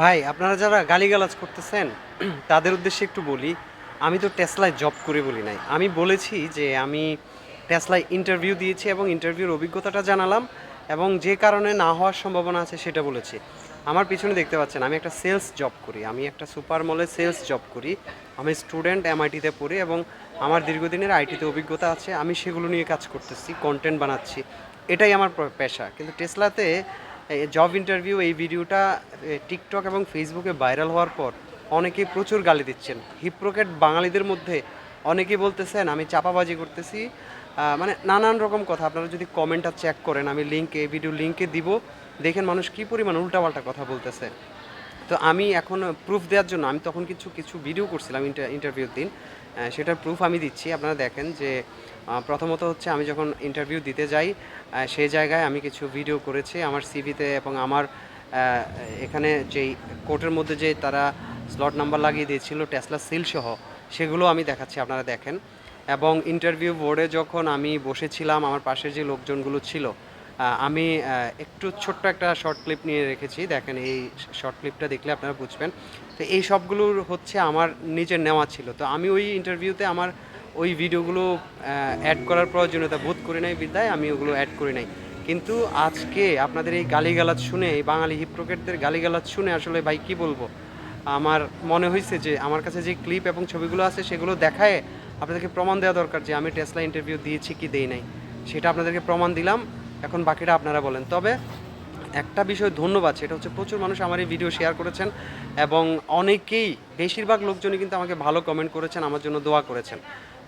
ভাই, আপনারা যারা গালিগালাজ করতেছেন, তাদের উদ্দেশ্যে একটু বলি, আমি তো টেসলায় জব করে বলি নাই। আমি বলেছি যে আমি টেসলায় ইন্টারভিউ দিয়েছি এবং ইন্টারভিউর অভিজ্ঞতাটা জানালাম এবং যে কারণে না হওয়ার সম্ভাবনা আছে সেটা বলেছি। আমার পিছনে দেখতে পাচ্ছেন, আমি একটা সেলস জব করি। আমি একটা সুপার মলে সেলস জব করি। আমি স্টুডেন্ট এমআইটিতে পড়ি এবং আমার দীর্ঘদিনের আইটিতে অভিজ্ঞতা আছে। আমি সেগুলো নিয়ে কাজ করতেছি কন্টেন্ট বানাচ্ছি। এটাই আমার পেশা। কিন্তু টেসলাতে জব ইন্টারভিউ এই ভিডিওটা টিকটক এবং ফেসবুকে ভাইরাল হওয়ার পর অনেকে প্রচুর গালি দিচ্ছেন। হিপ্রোকেট বাঙালিদের মধ্যে অনেকেই বলতেছেন, আমি চাপাবাজি করতেছি। মানে নানান রকম কথা। আপনারা যদি কমেন্টটা চেক করেন, আমি লিঙ্কে এই ভিডিও লিঙ্কে দিব। দেখেন মানুষ কী পরিমাণ উল্টাপাল্টা কথা বলতেছে। তো আমি এখন প্রুফ দেওয়ার জন্য, আমি তখন কিছু কিছু ভিডিও করছিলাম ইন্টারভিউর দিন। সেটার প্রুফ আমি দিচ্ছি। আপনারা দেখেন যে প্রথমত হচ্ছে আমি যখন ইন্টারভিউ দিতে যাই সেই জায়গায় আমি কিছু ভিডিও করেছি আমার সিভিতে এবং আমার এখানে যেই কোর্টের মধ্যে যে তারা স্লট নাম্বার লাগিয়ে দিয়েছিল টেসলা সিল সহ, সেগুলো আমি দেখাচ্ছি, আপনারা দেখেন। এবং ইন্টারভিউ বোর্ডে যখন আমি বসেছিলাম, আমার পাশের যে লোকজনগুলো ছিল আমি একটু ছোট্ট একটা শর্ট ক্লিপ নিয়ে রেখেছি। দেখেন এই শর্ট ক্লিপটা দেখলে আপনারা বুঝবেন। তো এই সবগুলোর হচ্ছে আমার নিজের নেওয়া ছিল। তো আমি ওই ইন্টারভিউতে আমার ওই ভিডিওগুলো অ্যাড করার প্রয়োজনীয়তা বোধ করি নাই বিদ্যায়, আমি ওগুলো অ্যাড করি নাই। কিন্তু আজকে আপনাদের এই গালিগালাজ শুনে, এই বাঙালি হিপ্রোকেটদের গালিগালাজ শুনে আসলে ভাই কি বলব? আমার মনে হয়েছে যে, আমার কাছে যে ক্লিপ এবং ছবিগুলো আছে সেগুলো দেখায় আপনাদেরকে প্রমাণ দেওয়া দরকার যে আমি টেসলা ইন্টারভিউ দিয়েছি কি দেই নাই। সেটা আপনাদেরকে প্রমাণ দিলাম। এখন বাকিটা আপনারা বলেন। তবে একটা বিষয় ধন্যবাদ, সেটা হচ্ছে প্রচুর মানুষ আমার এই ভিডিও শেয়ার করেছেন এবং অনেকেই, বেশিরভাগ লোকজনই কিন্তু আমাকে ভালো কমেন্ট করেছেন, আমার জন্য দোয়া করেছেন।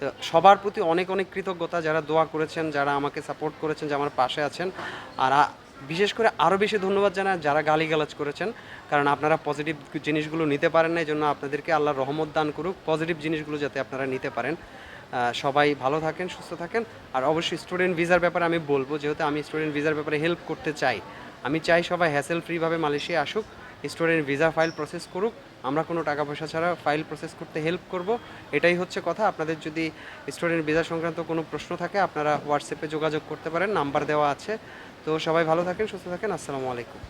তো সবার প্রতি অনেক অনেক কৃতজ্ঞতা যারা দোয়া করেছেন, যারা আমাকে সাপোর্ট করেছেন, যে আমার পাশে আছেন। আর বিশেষ করে আরও বেশি ধন্যবাদ জানাই যারা গালিগালাজ করেছেন, কারণ আপনারা পজিটিভ জিনিসগুলো নিতে পারেন না এই জন্য আপনাদেরকে আল্লাহ রহমত দান করুক পজিটিভ জিনিসগুলো যাতে আপনারা নিতে পারেন। সবাই ভালো থাকেন, সুস্থ থাকেন। আর অবশ্যই স্টুডেন্ট ভিসার ব্যাপারে আমি বলব, যেহেতু আমি স্টুডেন্ট ভিসার ব্যাপারে হেল্প করতে চাই। আমি চাই সবাই হ্যাসেল ফ্রিভাবে মালয়েশিয়া আসুক স্টুডেন্ট ভিসা ফাইল প্রসেস করুক। আমরা কোনো টাকা পয়সা ছাড়া ফাইল প্রসেস করতে হেল্প করব। এটাই হচ্ছে কথা। আপনাদের যদি স্টুডেন্ট ভিসা সংক্রান্ত কোনো প্রশ্ন থাকে, আপনারা হোয়াটসঅ্যাপে যোগাযোগ করতে পারেন নাম্বার দেওয়া আছে। তো সবাই ভালো থাকেন, সুস্থ থাকেন। আসসালামু আলাইকুম।